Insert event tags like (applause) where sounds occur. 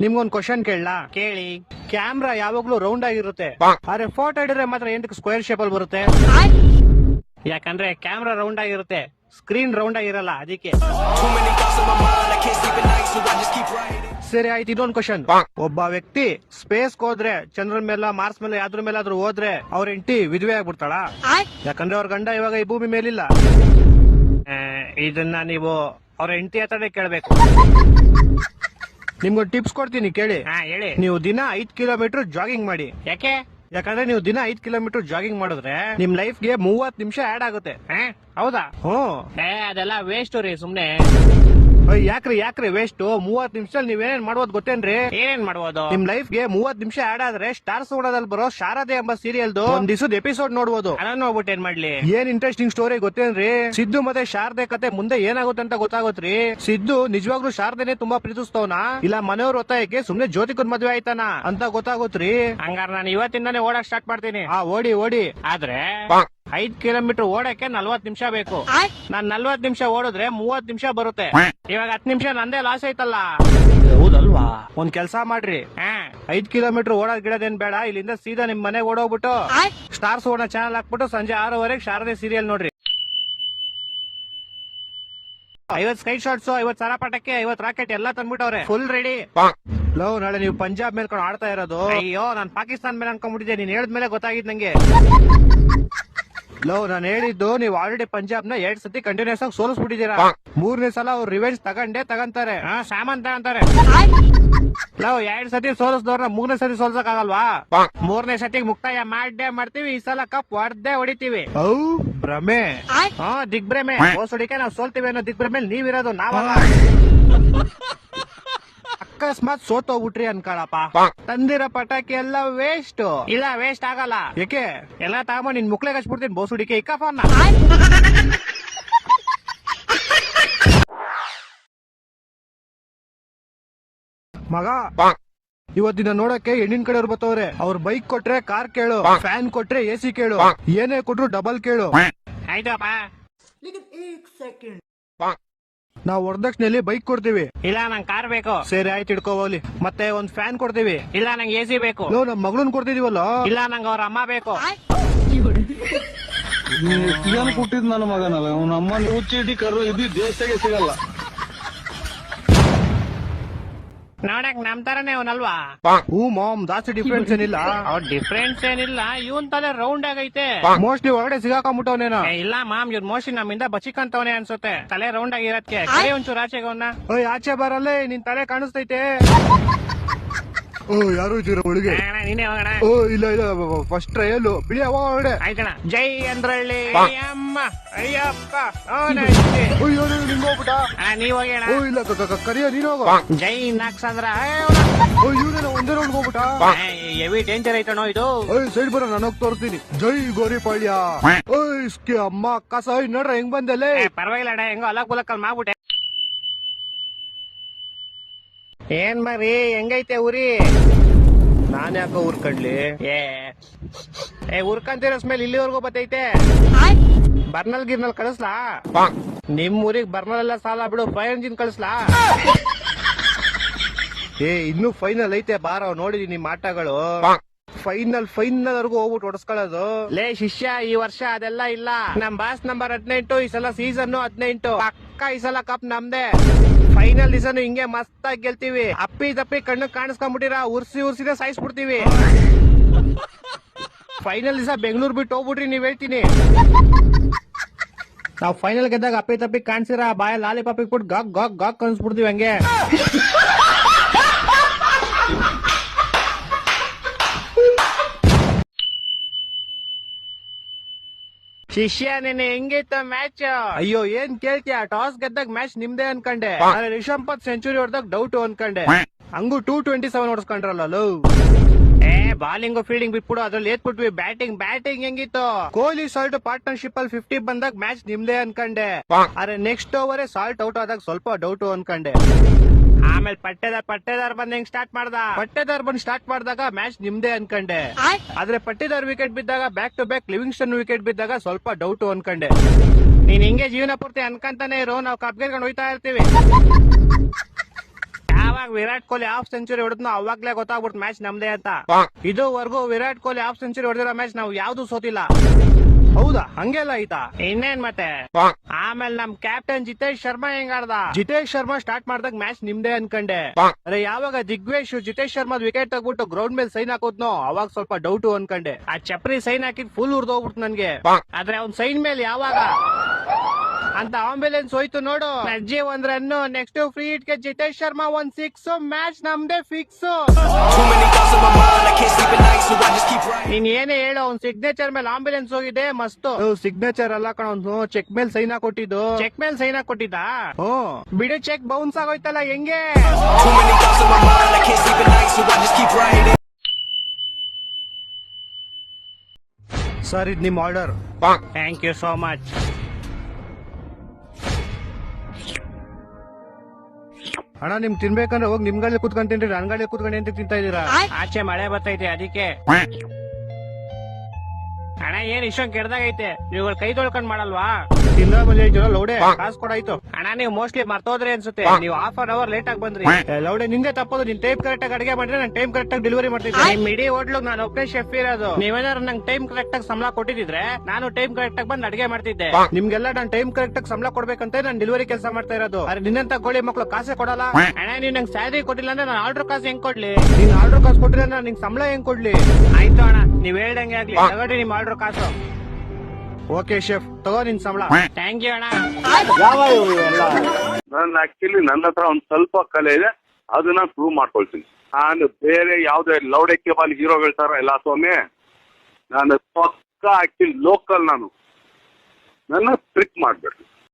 ನಿಮ್ಗೊಂದ್ question ಕೇಳಲಾ? ಕೇಳಿ. Camera ಯಾವಾಗ್ಲೂ round ಆಗಿರುತ್ತೆ. ಆದ್ರೆ ಫೋಟೋ ಹಿಡಿದ್ರೆ ಮಾತ್ರ ಎಂಟಕ್ಕೆ ಸ್ಕ್ವೇರ್ ಶೇಪ್ ಅಲ್ಲಿ ಬರುತ್ತೆ. ಯಾಕಂದ್ರೆ ಕ್ಯಾಮ್ರಾ ರೌಂಡ್ ಆಗಿರುತ್ತೆ. ಸ್ಕ್ರೀನ್ ರೌಂಡ್ ಆಗಿರಲ್ಲ ಅದಕ್ಕೆ. ಸರಿ ಆಯ್ತು ಇದೊಂದ್ ಕ್ವಶನ್ ಒಬ್ಬ ವ್ಯಕ್ತಿ ಸ್ಪೇಸ್ ಹೋದ್ರೆ ಚಂದ್ರ ಮೇಲೆ ಮಾರ್ಸ್ ಮೇಲೆ ಯಾವ್ದ್ರ ಮೇಲಾದ್ರೂ ಹೋದ್ರೆ ಅವ್ರ ಹೆಂಡತಿ ವಿಧವೆ ಆಗ್ಬಿಡ್ತಾಳ? ಯಾಕಂದ್ರೆ ಅವ್ರ ಗಂಡ ಇವಾಗ ಈ ಭೂಮಿ ಮೇಲಿಲ್ಲ. ಇದನ್ನ ನೀವು ಅವ್ರ ಹೆಂಡತಿ ಹತ್ರನೇ ಕೇಳ್ಬೇಕು. ನಿಮ್ಗೊಂದು ಟಿಪ್ಸ್ ಕೊಡ್ತೀನಿ ಕೇಳಿ. ಹಾ ಹೇಳಿ. ನೀವು ದಿನ ಐದ್ ಕಿಲೋಮೀಟರ್ ಜಾಗಿಂಗ್ ಮಾಡಿ. ಯಾಕೆ? ಯಾಕಂದ್ರೆ ನೀವು ದಿನ ಐದ್ ಕಿಲೋಮೀಟರ್ ಜಾಗಿಂಗ್ ಮಾಡಿದ್ರೆ ನಿಮ್ ಲೈಫ್ಗೆ ಮೂವತ್ ನಿಮಿಷ ಆಡ್ ಆಗುತ್ತೆ. ಹಾ? ಹೌದಾ? ಹ್ಮ್. ಏ ಅದೆಲ್ಲ ವೇಸ್ಟ್ ರೀ ಸುಮ್ನೆ. ಯಾಕ್ರಿ ಯಾಕ್ರಿ ವೇಸ್ಟ್ ಮೂವತ್ ನಿಮಿಷದಲ್ಲಿ ನೀವೇನೇನ್ ಮಾಡ್ಬೋದು ಗೊತ್ತೇನ್ರಿ? ಏನೇನ್ ಮಾಡ್ಬೋದು? ನಿಮ್ ಲೈಫ್ಗೆ ಮೂವತ್ ನಿಮಿಷ ಆಡ್ ಆದ್ರೆ ಸ್ಟಾರ್ ಸೋಡದಲ್ಲಿ ಬರೋ ಶಾರದೆ ಎಂಬ ಸೀರಿಯಲ್ ಒಂದ್ ದಿವಸದ ಎಪಿಸೋಡ್ ನೋಡ್ಬೋದು. ಅದನ್ನ ನೋಡ್ಬಿಟ್ಟು ಏನ್ ಮಾಡ್ಲಿ? ಏನ್ ಇಂಟ್ರೆಸ್ಟಿಂಗ್ ಸ್ಟೋರಿ ಗೊತ್ತೇನ್ರಿ? ಸಿದ್ದು ಮತ್ತೆ ಶಾರದೆ ಕತೆ ಮುಂದೆ ಏನಾಗುತ್ತೆ ಅಂತ ಗೊತ್ತಾಗೋತ್ರಿ? ಸಿದ್ದು ನಿಜವಾಗ್ಲೂ ಶಾರದೆನೆ ತುಂಬಾ ಪ್ರೀತಿಸ್ತವನ? ಇಲ್ಲ ಮನೆಯವ್ರ ಒತ್ತಾಯಕ್ಕೆ ಸುಮ್ನೆ ಜ್ಯೋತಿಕನ್ ಮದ್ವೆ ಆಯ್ತಾನ? ಅಂತ ಗೊತ್ತಾಗೋತ್ರಿ. ಹಂಗಾರ ನಾನು ಇವತ್ತಿಂದಾನೇ ಓಡಾಕ್ ಸ್ಟಾರ್ಟ್ ಮಾಡ್ತೀನಿ. ಆ ಓಡಿ ಓಡಿ. ಆದ್ರೆ ಐದ್ ಕಿಲೋಮೀಟರ್ ಓಡಕ್ಕೆ ನಲ್ವತ್ ನಿಮಿಷ ಬೇಕು. ನಾನ್ ನಲ್ವತ್ ನಿಮಿಷ ಓಡಿದ್ರೆ ಮೂವತ್ ನಿಮಿಷ ಬರುತ್ತೆ. ಇವಾಗ ಹತ್ ನಿಮಿಷ ನಂದೇ ಲಾಸ್ ಐತಲ್ಲ ಹೌದಲ್ವಾ? ಒಂದ್ ಕೆಲ್ಸ ಮಾಡ್ರಿ. ಐದ್ ಕಿಲೋಮೀಟರ್ ಓಡೋದ್ ಗಿಡದೇನ್ ಬೇಡ ಇಲ್ಲಿಂದ ಸೀದಾ ನಿಮ್ ಮನೆಗೆ ಓಡೋಗ್ಬಿಟ್ಟು ಸ್ಟಾರ್ ಸೋಡ ಚಾನಲ್ ಹಾಕ್ಬಿಟ್ಟು ಸಂಜೆ ಆರೂವರೆಗೆ ಶಾರದೆ ಸೀರಿಯಲ್ ನೋಡ್ರಿ. ಐವತ್ ಸ್ಕೈ ಶಾಟ್ಸ್ ಐವತ್ ಸರಪಾಟಕ್ಕೆ ಐವತ್ ರಾಕೆಟ್ ಎಲ್ಲಾ ತಂದ್ಬಿಟ್ಟವ್ರೆ. ಫುಲ್ ರೆಡಿ ಲವ್ ನಾಳೆ ನೀವು ಪಂಜಾಬ್ ಮೇಲ್ಕೊಂಡು ಆಡ್ತಾ ಇರೋದು. ಅಯ್ಯೋ ನಾನ್ ಪಾಕಿಸ್ತಾನ ಮೇಲೆ ಅನ್ಕೊಂಡ್ಬಿಟ್ಟಿದ್ದೆ. ನೀನ್ ಹೇಳಿದ್ಮೇಲೆ ಗೊತ್ತಾಗಿದ್ ನಂಗೆ. ಲವ್ ನಾನು ಹೇಳಿದ್ದು ನೀವು ಆಲ್ರೆಡಿ ಪಂಜಾಬ್ನ ಎರಡ್ ಸತಿ ಕಂಟಿನ್ಯೂಸ್ ಆಗಿ ಸೋಲಿಸ್ಬಿಟ್ಟಿದ್ದೀರಾ? ಮೂರನೇ ಸಲ ಅವ್ರು ರಿವೆಂಜ್ ತಗೊಂಡೇ ತಗಂತಾರೆ. ಸಾಮಾನ್ ತಗಂತಾರೆ. ನಾವು ಲವ್ ಎರಡ್ ಸತಿ ಸೋಲಿಸ್ದವ್ರನ್ನ ಮೂರನೇ ಸತಿ ಸೋಲ್ಸಕ್ ಆಗಲ್ವಾ ಮೂರನೇ ಸತಿ ಮುಕ್ತಾಯ ಮಾಡೇ ಮಾಡ್ತೀವಿ ಈ ಸಲ ಕಪ್ ಹೊಡ್ದೆ ಹೊಡಿತೀವಿ. ಔ ಭ್ರಮೆ. ಹಾ ದಿಗ್ಭ್ರಮೆ. ಹೊಡಿಕೆ ನಾವು ಸೋಲ್ತೀವಿ ಅನ್ನೋ ದಿಗ್ಭ್ರಮೆ ನೀವಿರೋದು ನಾವಲ್ಲ. ಅಕಸ್ಮಾತ್ ಸೋತೋಗ್ಬಿಟ್ರಿ ಅನ್ಕೊಳಪ್ಪ ತಂದಿರೋ ಪಟಾಕಿ ಎಲ್ಲ ವೇಸ್ಟ್ ಇಲ್ಲ ವೇಸ್ಟ್ ಆಗಲ್ಲ. ಏಕೆ? ಎಲ್ಲ ತಗೊಂಡ್ ನಿನ್ ಮುಕ್ಳೆ ಹಚ್ಬಿಡ್ತೀನಿ ಬೋಸುಡಿಕೆ ಫೋನ್ ಮಗ ಇವತ್ತಿನ ನೋಡಕ್ಕೆ ಹೆಣ್ಣಿನ ಕಡೆಯವ್ರು ಬರ್ತವ್ರೆ ಅವ್ರ ಬೈಕ್ ಕೊಟ್ರೆ ಕಾರ್ ಕೇಳು ಫ್ಯಾನ್ ಕೊಟ್ರೆ ಎ ಸಿ ಕೇಳು ಏನೇ ಕೊಟ್ರು ಡಬಲ್ ಕೇಳು. ಆಯ್ತಪ್ಪ. ನಾವು ವರದಕ್ಷಿಣೆಯಲ್ಲಿ ಬೈಕ್ ಕೊಡ್ತೀವಿ. ಇಲ್ಲ ನಂಗೆ ಕಾರ್ ಬೇಕು. ಸರಿ ಆಯ್ತು ಇಟ್ಕೋ ಹೋಗ್ಲಿ. ಮತ್ತೆ ಒಂದ್ ಫ್ಯಾನ್ ಕೊಡ್ತೀವಿ. ಇಲ್ಲ ನಂಗೆ ಎ ಸಿ ಬೇಕು. ಲೋ ನಮ್ ಮಗಳನ್ ಕೊಡ್ತಿದೀವಲ್ಲ? ಇಲ್ಲ ನಂಗೆ ಅವ್ರ ಅಮ್ಮ ಬೇಕು. ಕುಟ್ಟಿದ್ ಕೊಟ್ಟಿದ್ ನನ್ನ ಮಗನಲ್ಲ? ಅವ್ನ ಅಮ್ಮನ ಇಟ್ಟಿ ಕರು ಇದು ದೇಶಕ್ಕೆ ಸಿಗಲ್ಲ. ನೋಡಕ್ ನಮ್ ತರನೇ ಅವನಲ್ವಾ? ಹೂ ಮಾಮ್ ಜಾಸ್ತಿ ಡಿಫ್ರೆನ್ಸ್ ಏನಿಲ್ಲ. ಡಿಫ್ರೆನ್ಸ್ ಏನಿಲ್ಲ. ಇವನ್ ತಲೆ ರೌಂಡ್ ಆಗೈತೆ. ಮೋಸ್ಟ್ಲಿ ಒಳಗಡೆ ಸಿಗಾಕೊಂಬಿಟ್ಟವನೇನ ಏ, ಇಲ್ಲ ಮಾಮ್ ಇವ್ರ ಮೋಸ್ಟ್ಲಿ ನಮ್ಮಿಂದ ಬಚಿಕಂತವನೇ ಅನ್ಸುತ್ತೆ. ತಲೆ ರೌಂಡ್ ಆಗಿರತ್ತೆ. ಕೈ ಒಂಚೂರು ಆಚೆಗೆ ಅವನ್ನ ಓಯ್ ಆಚೆ ಬರಲ್ಲೇ ನಿನ್ ತಲೆ ಕಾಣಿಸ್ತೈತೆ. ಓ ಯಾರು ಇದ್ದೀರ ಒಳಗೆ. ನೀನೇ ಹೋಗೋಣ ಓ ಇಲ್ಲ ಇಲ್ಲ ಫಸ್ಟ್ ಟ್ರಯಲ್ ಬಿಡಿ ಅವ ಹೊರಗಡೆ ಆಯ್ತಣ್ಣ. ಜೈ ಅಂದ್ರಳ್ಳಿ ಅಮ್ಮ ಅಯ್ಯಪ್ಪ. ಅವನಜ್ಜಿ. ಅಯ್ಯೋ ನಿಂಗೆ ಹೋಗ್ಬಿಟ್ಟ? ಆ, ನೀವ್ ಹೋಗಿ ಅಣ್ಣ. ಓ ಇಲ್ಲ ಕರಿಯ ನೀನು ಹೋಗೋ. ಜೈ ನಾಕ್ಸಂದ್ರ ಓ ಇವ್ರೇನ ಒಂದೇ ರೌಂಡ್ ಹೋಗ್ಬಿಟ್ಟ? ಹೆವಿ ಡೇಂಜರ್ ಐತಣ್ಣ ಇದು. ಓಯ್ ಸೈಡ್ ಬರೋ ನಾನು ಹೋಗಿ ತೋರಿಸ್ತೀನಿ. ಜೈ ಗೋರಿಪಾಳ್ಯ. ಓಯ್ ಇಸ್ಕೆ ಅಮ್ಮ ಕಸ ನೋಡ್ರ ಹೆಂಗ್ ಬಂದಲ್ಲೇ ಏ, ಪರವಾಗಿಲ್ಲ ಅಣ್ಣ ಹೆಂಗೋ ಅಲಕ್ ಬುಲಕ್ಕಲ್ ಮಾಡ್ಬಿಟ್ಟೆ ಏನ್ ಮರಿ ಹೆಂಗೈತೆ ಊರಿ? ನಾನ್ ಯಾಕೋ ಊರ್ಕಡ್ಲಿ ಏ. ಏ ಉರ್ಕಂತಿರೋ ಸ್ಮೇಲ್ ಇಲ್ಲಿವರೆಗೂ ಬತ್ತೈತೆ? ಬರ್ನಲ್ ಗಿರ್ನಲ್ ಕಳಿಸ್ಲಾ? ನಿಮ್ ಊರಿಗೆ ಬರ್ನಲ್ ಎಲ್ಲ ಸಾಲ ಬಿಡು ಫೈರ್ ಇಂಜಿನ್ ಕಳಿಸ್ಲಾ? ಏ ಇನ್ನು ಫೈನಲ್ ಐತೆ ಬಾರ ನೋಡಿದೀನಿ ನಿಮ್ ಆಟಗಳು. ಫೈನಲ್ ಫೈನಲ್ ವರ್ಗು ಹೋಗ್ಬಿಟ್ಟು ಹೊಡ್ಸ್ಕೊಳ್ಳೋದು. ಲೇ ಶಿಷ್ಯ ಈ ವರ್ಷ ಅದೆಲ್ಲ ಇಲ್ಲ. ನಮ್ ಬಾಸ್ ನಂಬರ್ ಹದಿನೆಂಟು ಈ ಸಲ ಸೀಸನ್ ಹದಿನೆಂಟು. ಪಕ್ಕ ಈ ಸಲ ಕಪ್ ನಮ್ದೆ. ಫೈನಲ್ ದಿಸನು ಹಿಂಗೆ ಮಸ್ತಾಗಿ ಗೆಲ್ತೀವಿ. ಅಪ್ಪಿ ತಪ್ಪಿ ಕಣ್ಣು ಕಾಣಿಸ್ಕೊಂಡ್ಬಿಟ್ಟಿರ ಉರ್ಸಿ ಉರ್ಸಿದೆ ಸಾಯಿಸ್ಬಿಡ್ತೀವಿ. ಫೈನಲ್ ದಿವಸ ಬೆಂಗಳೂರು ಬಿಟ್ಟು ಹೋಗ್ಬಿಟ್ರಿ ನೀವ್ ಹೇಳ್ತೀನಿ. ನಾವ್ ಫೈನಲ್ ಗೆದ್ದಾಗ ಅಪ್ಪಿ ತಪ್ಪಿ ಕಾಣಿಸಿರ ಬಾಯ ಲಾಲಿ ಪಾಪಿಗೆ ಬಿಟ್ಟು ಗಾಕ್ ಗಾಕ್ ಗಾಕ್ ಕನ್ಸ್ಬಿಡ್ತೀವಿ ಹಂಗೆ. ಶಿಷ್ಯ ನಿನ್ನೆ ಹೆಂಗಿತ್ತು ಮ್ಯಾಚ್ ಅಯ್ಯೋ ಏನ್ ಕೇಳ್ತೀಯ? ಟಾಸ್ ಗೆದ್ದಾಗ ಮ್ಯಾಚ್ ನಿಮ್ದೇ ಅನ್ಕಂಡೆ. ಅರೆ ರಿಷಬ್ ಪತ್ ಸೆಂಚುರಿ ಹೊಡೆದಾಗ ಡೌಟ್ ಅನ್ಕಂಡೆ. ಹಂಗು ಟೂ ಟ್ವೆಂಟಿ ಸೆವೆನ್ ಹೊಡ್ಸ್ಕೊಂಡ್ರಲ್ಲ ಏ ಬಾಲಿಂಗ್ ಫೀಲ್ಡಿಂಗ್ ಬಿಟ್ಬಿಡು ಅದ್ರಲ್ಲಿ ಏತ್ ಬಿಟ್ವಿ ಬ್ಯಾಟಿಂಗ್ ಬ್ಯಾಟಿಂಗ್ ಹೆಂಗಿತ್ತು? ಕೊಹ್ಲಿ ಸಾಲ್ಟ್ ಪಾರ್ಟ್ನರ್ಶಿಪ್ ಅಲ್ಲಿ ಫಿಫ್ಟಿ ಬಂದಾಗ ಮ್ಯಾಚ್ ನಿಮ್ದೇ ಅನ್ಕಂಡೆ. ಅರೆ ನೆಕ್ಸ್ಟ್ ಓವರ್ ಸಾಲ್ಟ್ ಔಟ್ ಆದಾಗ ಸ್ವಲ್ಪ ಡೌಟ್ ಅನ್ಕಂಡೆ. ಆಮೇಲೆ ಪಟ್ಟೆದಾರ್ ಪಟ್ಟೆದಾರ್ ಬಂದ್ ಹೆಂಗ್ ಸ್ಟಾರ್ಟ್ ಮಾಡ್ದ? ಪಟ್ಟೆದಾರ್ ಬಂದ್ ಸ್ಟಾರ್ಟ್ ಮಾಡಿದಾಗ ಮ್ಯಾಚ್ ನಿಮ್ದೇ ಅನ್ಕಂಡೆ. ಆದ್ರೆ ಪಟ್ಟೆದಾರ್ ವಿಕೆಟ್ ಬಿದ್ದಾಗ back to back Livingstone wicket ಬಿದ್ದಾಗ ಸ್ವಲ್ಪ ಡೌಟ್ ಅನ್ಕಂಡೆ. ನೀನ್ ಹಿಂಗೆ ಜೀವನ ಪೂರ್ತಿ ಅನ್ಕಂತಾನೆ ಇರೋ ನಾವು ಕಪ್ ಗೆಲ್ಕೊಂಡು ಹೋಯ್ತಾ ಇರ್ತೀವಿ. ಯಾವ (laughs) ಯಾವಾಗ ವಿರಾಟ್ ಕೊಹ್ಲಿ ಹಾಫ್ ಸೆಂಚುರಿ ಹೊಡೆದ್ನೋ ಅವಾಗ್ಲೇ ಗೊತ್ತಾಗ್ಬಿಡ್ತು ಮ್ಯಾಚ್ ನಮ್ದೇ ಅಂತ. ಇದುವರೆಗೂ ವಿರಾಟ್ ಕೊಹ್ಲಿ ಹಾಫ್ ಸೆಂಚುರಿ ಹೊಡೆದಿರೋ ಮ್ಯಾಚ್ ನಾವು ಯಾವ್ದು ಸೋತಿಲ್ಲ. ಹೌದಾ? ಹಂಗೆಲ್ಲ ಆಯ್ತಾ? ಇನ್ನೇನ್ ಮತ್ತೆ? ಆಮೇಲೆ ನಮ್ ಕ್ಯಾಪ್ಟನ್ ಜಿತೇಶ್ ಶರ್ಮಾ ಹೆಂಗ್ ಆಡ್ದ ಜಿತೇಶ್ ಶರ್ಮಾ ಸ್ಟಾರ್ಟ್ ಮಾಡ್ದಾಗ ಮ್ಯಾಚ್ ನಿಮ್ದೆ ಅನ್ಕಂಡೆ. ಅರೆ ಯಾವಾಗ ದಿಗ್ವೇಶ್ ಜಿತೇಶ್ ಶರ್ಮಾ ವಿಕೆಟ್ ತಗ್ಬಿಟ್ಟು ಗ್ರೌಂಡ್ ಮೇಲೆ ಸೈನ್ ಹಾಕೋದ್ನೋ ಅವಾಗ ಸ್ವಲ್ಪ ಡೌಟ್ ಅನ್ಕಂಡೆ. ಆ ಚಪ್ರಿ ಸೈನ್ ಹಾಕಿದ್ ಫುಲ್ ಉರ್ದೋಗ್ಬಿಡ್ತು ನನ್ಗೆ. ಆದ್ರೆ ಅವ್ನ್ ಸೈನ್ ಮೇಲೆ ಯಾವಾಗ? ಅಂತ ಆಂಬ್ಯುಲೆನ್ಸ್ ಹೋಯ್ತು ನೋಡು. ಅಜ್ಜಿ ಒಂದ್ ರನ್ ನೆಕ್ಸ್ಟ್ ಫ್ರೀ ಗೆ ಜಿತೇಶ್ ಶರ್ಮಾ ಒಂದ್ ಸಿಕ್ಸ್ ಮ್ಯಾಚ್ ನಮ್ದೇ ಫಿಕ್ಸ್. ನೀನ್ ಏನೇ ಹೇಳು ಅವ್ನ್ ಸಿಗ್ನೇಚರ್ ಮೇಲೆ ಆಂಬ್ಯುಲೆನ್ಸ್ ಹೋಗಿದೆ ಮಸ್ತ್. ಸಿಗ್ನೇಚರ್ ಅಲ್ಲ ಕಣ ಚೆಕ್ ಮೇಲೆ ಸೈನ್ ಕೊಟ್ಟಿದ್ದು ಚೆಕ್ ಮೇಲೆ ಸೈನ್ ಕೊಟ್ಟಿದ್ದ ಬಿಡು ಚೆಕ್ ಬೌನ್ಸ್ ಆಗೋಯ್ತಲ್ಲ ಹೆಂಗೆ. ಸರ್ ಇದು ನಿಮ್ order thank you so much ಅಣ್ಣ ನಿಮ್ ತಿನ್ಬೇಕಂದ್ರೆ ಹೋಗಿ ನಿಮ್ ಗಾಡಿ ಕುತ್ಕೊಂಡ್ ತಿನ್ರಿ ನನ್ ಗಾಡಿ ಕುತ್ಕೊಂಡು ಅಂತ ತಿಂತಾ ಇದೀರಾ ಆಚೆ ಮಳೆ ಬರ್ತೈತೆ ಅದಕ್ಕೆ. ಅಣ್ಣ ಏನ್ ಇಷ್ಟೊಂದ್ ಕೆಡ್ದಾಗೈತೆ? ನೀವುಗಳು ಕೈ ತೊಳ್ಕೊಂಡ್ ಮಾಡಲ್ವಾ? ತಿನ್ನೋ ಲೋಡೆ ಲೌಡೆ. ಕಾಸ್ ಕೊಡಾಯ್ತು. ಅಣ್ಣ ನೀವು ಮೋಸ್ಟ್ಲಿ ಮರ್ತೋದ್ರೆ ಅನ್ಸುತ್ತೆ. ನೀವು ಹಾಫ್ ಅನ್ ಅವರ್ ಲೇಟ್ ಆಗಿ ಬಂದ್ರಿ. ಲೌಡೆ ನಿಂದೆ ತಪ್ಪೋದು. ನಿನ್ ಟೈಮ್ ಕರೆಕ್ಟ್ ಆಗಿ ಅಡಿಗೆ ಮಾಡಿದ್ರೆ ನಾನು ಟೈಮ್ ಕರೆಕ್ಟ್ ಆಗಿ ಡೆಲಿವರಿ ಮಾಡ್ತಿದ್ದೆ. ನಿಮ್ ಇಡೀ ಹೋಟ್ಲು ನಾನು ಒಬ್ಬನೇ ಶೆಫ್ ಇರೋದು. ನೀವೇನಾದ್ರು ನಂಗೆ ಟೈಮ್ ಕರೆಕ್ಟ್ ಆಗಿ ಸಂಬಳ ಕೊಟ್ಟಿದ್ರೆ ನಾನು ಟೈಮ್ ಕರೆಕ್ಟ್ ಆಗಿ ಬಂದು ಅಡಿಗೆ ಮಾಡ್ತಿದ್ದೆ. ನಿಮ್ಗೆಲ್ಲ ನಾನು ಟೈಮ್ ಕರೆಕ್ಟ್ ಆಗಿ ಸಂಬಳ ಕೊಡ್ಬೇಕಂತ ನಾನು ಡೆಲಿವರಿ ಕೆಲಸ ಮಾಡ್ತಾ ಇರೋದು. ಅರೆ ನಿನ್ನಂತ ಗೋಳಿ ಮಕ್ಕಳು ಕಾಸೆ ಕೊಡಲ್ಲ. ಅಣ್ಣ ನೀವ್ ನಂಗೆ ಸ್ಯಾಲರಿ ಕೊಟ್ಟಿಲ್ಲ ಅಂದ್ರೆ ನಾನು ಆರ್ಡರ್ ಕಾಸು ಹೆಂಗ್ ಕೊಡ್ಲಿ? ನೀನ್ ಆರ್ಡರ್ ಕಾಸು ಕೊಟ್ಟಿಲ್ಲ ನಾನು ನಿಂಗೆ ಸಂಬಳ ಹೆಂಗ್ ಕೊಡ್ಲಿ? ಆಯ್ತು ಅಣ್ಣ ನೀವ್ ಹೇಳ್ದಂಗೆ ಆಗ್ಲಿ. ತಗೊಳ್ರಿ ನಿಮ್ ಆರ್ಡರ್ ಕಾಸು. ಓಕೆ ಶೆಫ್ ತಗೋ ನಿನ್ ಸಂಬಳ. ಥ್ಯಾಂಕ್ ಯು ಅಣ್ಣ. ನನ್ನ ಆಕ್ಚುಲಿ ನನ್ನ ಹತ್ರ ಒಂದ್ ಸ್ವಲ್ಪ ಕಲೆ ಇದೆ ಅದನ್ನ ಪ್ರೂವ್ ಮಾಡ್ಕೊಳ್ತೀನಿ. ನಾನು ಬೇರೆ ಯಾವ್ದೇ ಲೌಡಕ್ಕೆ ಬಾಲ್ ಹೀರೋಗಳ ತರ ಎಲ್ಲ ಸ್ವಾಮಿ. ನಾನು ಪಕ್ಕ ಆಕ್ಚುಲಿ ಲೋಕಲ್ ನಾನು. ನನ್ನ ಟ್ರಿಕ್ ಮಾಡ್ಬೇಡಿ